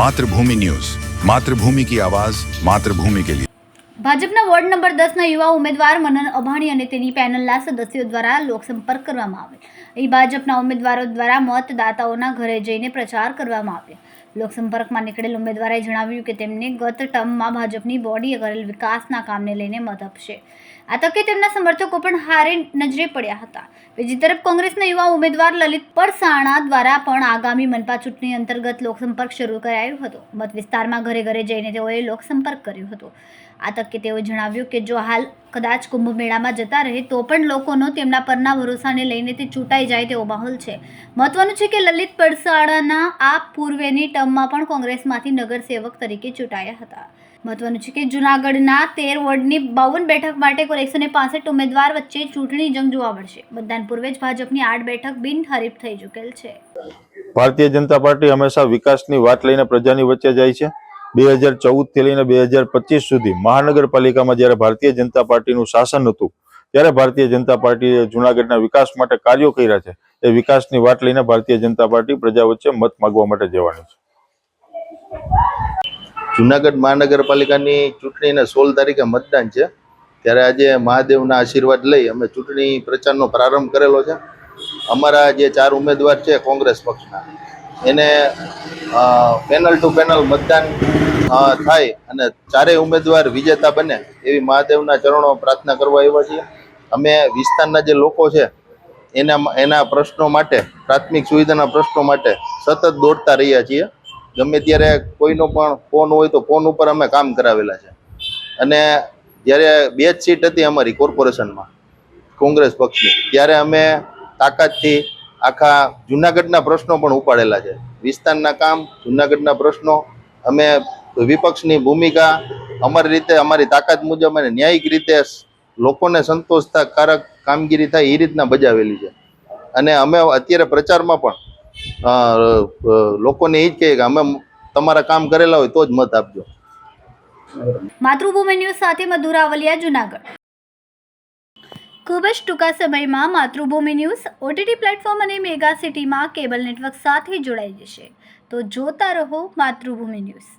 Mathrubhumi news. Mathrubhumi કી આવાજ, માતૃભૂમિ કે લીએ ભાજપના વોર્ડ નંબર દસના યુવા ઉમેદવાર મનન અભાણી અને તેની પેનલના સદસ્યો દ્વારા લોકસંપર્ક કરવામાં આવે એ ભાજપના ઉમેદવારો દ્વારા મતદાતાઓના ઘરે જઈને પ્રચાર કરવામાં આવ્યો. લોકસંપર્કમાં નીકળેલ ઉમેદવારે જણાવ્યું કે તેમને ગત ટર્મમાં ભાજપની બોડીએ કરેલ વિકાસના કામને લઈને મત આપશે. આ તકે તેમના સમર્થકો પણ હારે નજરે પડ્યા હતા. બીજી તરફ કોંગ્રેસના યુવા ઉમેદવાર લલિત પરસાણા દ્વારા પણ આગામી મનપા ચૂંટણી અંતર્ગત લોકસંપર્ક શરૂ કરાયો હતો. મત વિસ્તારમાં ઘરે ઘરે જઈને તેઓએ લોકસંપર્ક કર્યો હતો. આ તકે તેઓએ જણાવ્યું કે જો હાલ કદાચ કુંભ મેળામાં જતા રહે તો પણ લોકોનો તેમના પરના ભરોસાને લઈને તે ચૂંટાઈ જાય તેવો માહોલ છે. મહત્વનું છે કે લલિત પરસાણાના આ પૂર્વેની ટર્મમાં પણ કોંગ્રેસમાંથી નગરસેવક તરીકે ચૂંટાયા હતા. મહત્વનું છે કે જૂનાગઢના તેર વોર્ડની બાવન બેઠક માટે કુલ એકસો પાસઠ ઉમેદવાર વચ્ચે ચૂંટણી જંગ જોવા મળશે. મતદાન પૂર્વે જ ભાજપની આઠ બેઠક બિનહરીફ થઈ ચૂકેલ છે. ભારતીય જનતા પાર્ટી હંમેશા વિકાસની વાત લઈને પ્રજાની વચ્ચે જાય છે. બે હજાર ચૌદથી લઈને બે હજાર પચીસ સુધી મહાનગરપાલિકામાં જ્યારે ભારતીય જનતા પાર્ટીનું શાસન હતું, ત્યારે ભારતીય જનતા પાર્ટીએ જુનાગઢના વિકાસ માટે કાર્યો કર્યા છે. એ વિકાસની વાત લઈને ભારતીય જનતા પાર્ટી પ્રજા વચ્ચે મત માગવા માટે જવાની છે. જુનાગઢ મહાનગરપાલિકાની ચૂંટણીના સોળ તારીખે મતદાન છે. ત્યારે આજે મહાદેવના આશીર્વાદ લઈ અમે ચૂંટણી પ્રચારનો પ્રારંભ કરેલો છે. અમારા જે ચાર ઉમેદવાર છે કોંગ્રેસ પક્ષના, એને પેનલ ટુ પેનલ મતદાન થાય અને ચારેય ઉમેદવાર વિજેતા બને એવી મહાદેવના ચરણો પ્રાર્થના કરવા આવ્યા છીએ. અમે વિસ્તારના જે લોકો છે, એના એના પ્રશ્નો માટે, પ્રાથમિક સુવિધાના પ્રશ્નો માટે સતત દોડતા રહ્યા છીએ. ગમે ત્યારે કોઈનો પણ ફોન હોય તો ફોન ઉપર અમે કામ કરાવેલા છે. અને જ્યારે બે જ સીટ હતી અમારી કોર્પોરેશનમાં કોંગ્રેસ પક્ષની, ત્યારે અમે તાકાતથી આખા જુનાગઢના પ્રશ્નો પણ ઉપાડેલા છે. વિસ્તારના કામ, જુનાગઢના પ્રશ્નો, અમે વિપક્ષની ભૂમિકા, અમારી રીતે, અમારી તાકાત મુજબ અને ન્યાયિક રીતે લોકોને સંતોષકારક કામગીરી થાય એ રીતના બજાવેલી છે. અને અમે અત્યારે પ્રચારમાં પણ લોકોને એ જ કહે કે અમે તમારા કામ કરેલા હોય તો જ મત આપજો. માતૃભૂમિ ન્યૂઝ સાથે મધુરાવલિયા, જુનાગઢ. ખૂબ જ ટૂંકા સમયમાં માતૃભૂમિ ન્યૂઝ ઓટીટી પ્લેટફોર્મ અને મેગા સિટીમાં કેબલ નેટવર્ક સાથે જોડાઈ જશે. તો જોતા રહો માતૃભૂમિ ન્યૂઝ.